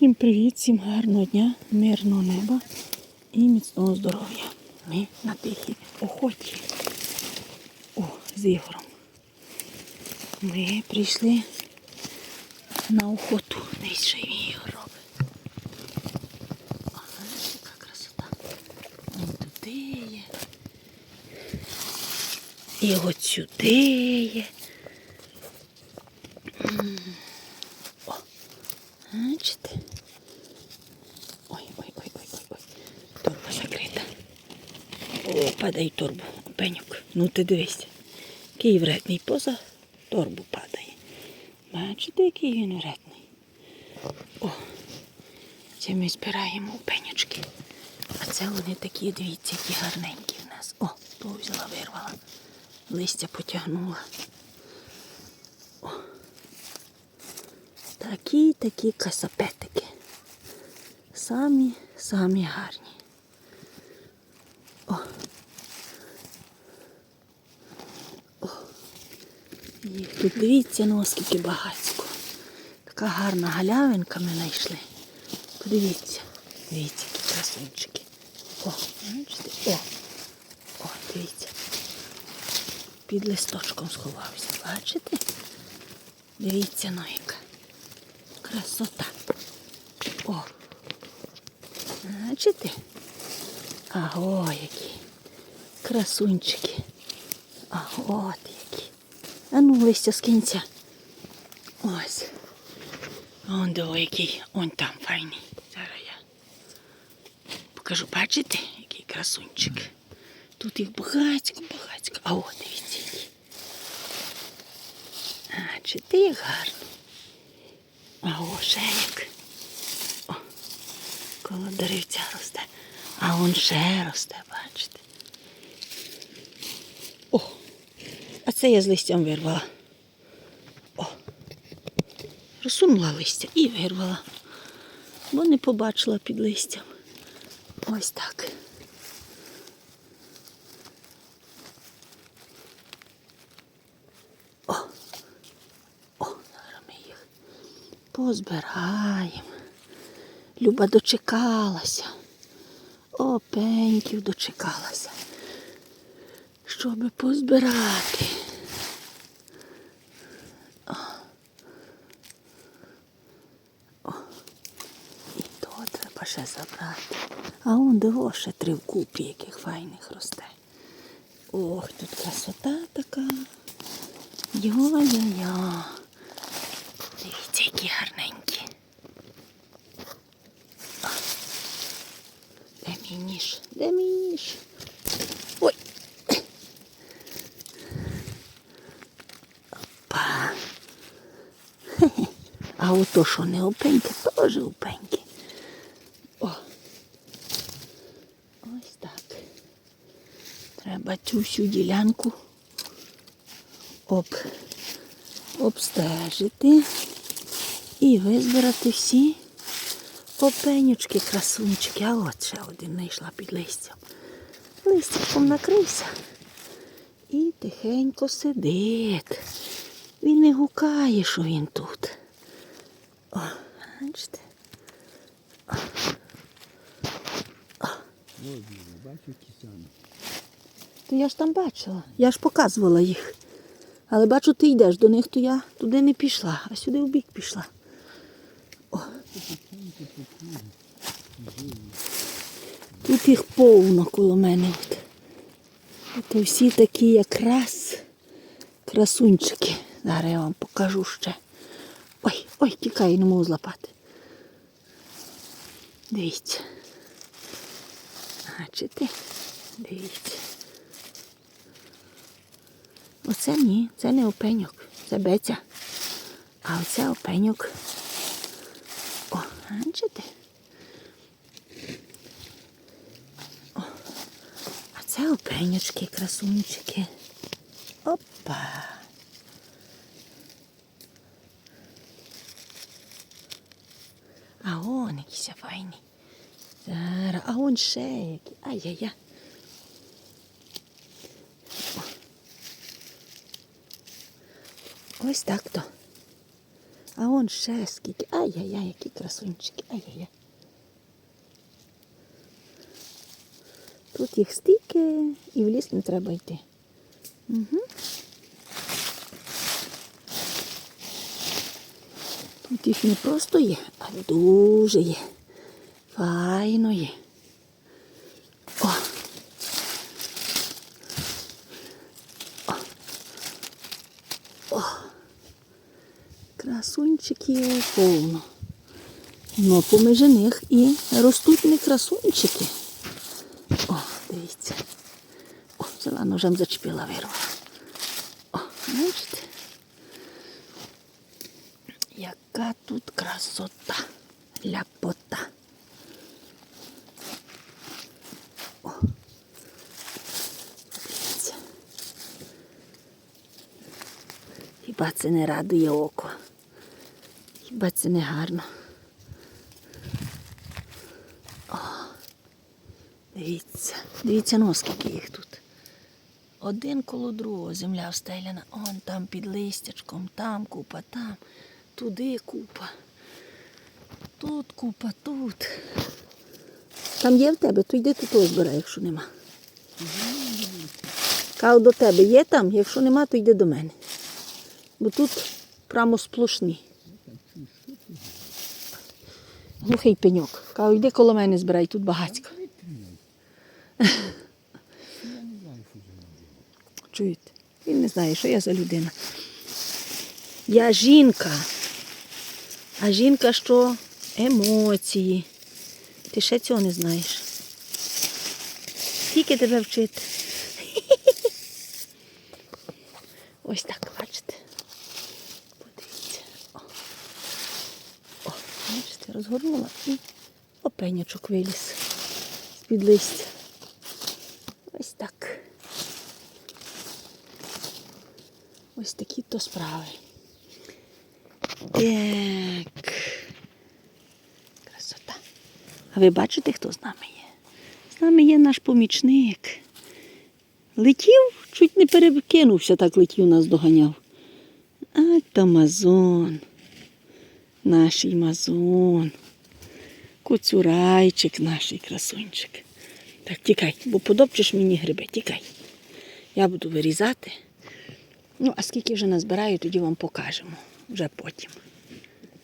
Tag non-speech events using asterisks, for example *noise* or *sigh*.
Всім привіт, всім гарного дня, мирного неба і міцного здоров'я. Ми на тихій охоті. О, з Ігорем. Ми прийшли на охоту. Десь що він робить. Знаєш, яка красота. Вон туди є. І от сюди є. М. О, бачите? Ой, ой, ой, ой, ой, ой. Торба закрита. О, падає торбу, пенюк. Ну ти дивись. Який вредний поза торбу падає. Бачите, який він вредний. О, це ми збираємо пенючки. А це вони такі, дивіться, які гарненькі в нас. О, то взяла, вирвала. Листя потягнула. Такі такі касапетики. Самі, самі гарні. О. О. Їх тут дивіться, ну скільки багатсько. Така гарна галявинка ми знайшли. Подивіться. Дивіться, які красунчики. О, бачите? О. О, дивіться. Під листочком сховався. Бачите? Дивіться, ну яка. Красота. О. Бачите? Аго, які. Красунчики. А от які. А ну листя з кінця. Ось. Он диво, який. Он там файний. Зараз я покажу. Бачите, який красунчик. Тут їх багатько, багатько. А от дивіться. які. Бачите, як гарно. Ще. О, коло деревця росте. А он ще росте, бачите. О, а це я з листям вирвала. О, розсунула листя і вирвала, бо не побачила під листям. Ось так. О, о, зараз ми їх позбираємо. Люба дочекалася. О, пеньків дочекалася. Щоби позбирати. О. О. І то треба ще забрати. А он диво ще три вкупі, яких файних росте. Ох, тут красота така. Йо-йо-йо. Дивіться, які гарненькі. А. Де мій ніж? Де мій ніж? Ой. Опа. Хе-хе. А ото що не опеньки, теж опеньки. О. Ось так. Треба цю всю ділянку об, обстежити і визбирати всі опенючки, красунчики. А от ще один знайшла під листям. Листячком накрився і тихенько сидить. Він не гукає, що він тут. Бачите? То я ж там бачила, я ж показувала їх. Але бачу, ти йдеш до них, то я туди не пішла, а сюди в бік пішла. О. Тут їх повно коло мене. От всі такі якраз красунчики. Зараз я вам покажу ще. Ой, ой, тікай, не можу злапати. Дивіться. Бачите? Дивіться. Оце ні, це не опеньок, це беця. А оце опеньок. О, бачите? О, а це опеньочки, красунчики. Опа. А он якийсь файний. Зараз, а он ще який. Ай-яй-яй. Ось так то. А он ще скільки. Ай-яй-яй, які красунчики. Ай-яй-яй. Тут їх стільки і в ліс не треба йти. Угу. Тут не просто є, а дуже є. Файно є. О. О. О. Красунчиків повно. Ну, поміж них і ростуть не красунчики. О, дивіться. О, взяла ножем зачепила вирвала. О, бачите? Яка тут красота, ляпота. Дивіться. Хіба це не радує око? Хіба це не гарно? О, дивіться, дивіться, ну скільки їх тут. Один коло другого земля встеляна, он там під листячком, там купа, там, туди купа. Тут купа, тут. Там є в тебе, то йди тут збирай, якщо нема. Кав до тебе є там, якщо нема, то йди до мене. Бо тут прямо сплошні. Глухий пеньок. Кав, йди коло мене збирай, тут багатько. Чуєте? Він не знає, що я за людина. Я жінка. А жінка що? Емоції. Ти ще цього не знаєш. Скільки тебе вчити? *laughs* Ось так, бачите. Подивіться. О, О бачите, розгорнула і опенячок виліз з-під листя. Ось так. Ось такі то справи. Так. Красота. А ви бачите, хто з нами є? З нами є наш помічник. Летів, чуть не перекинувся, так летів нас доганяв. А то мазон. Наш мазон. Коцюрайчик наш красунчик. Так, тікай, бо подобчиш мені гриби, тікай. Я буду вирізати. Ну, а скільки вже назбираю, тоді вам покажемо вже потім.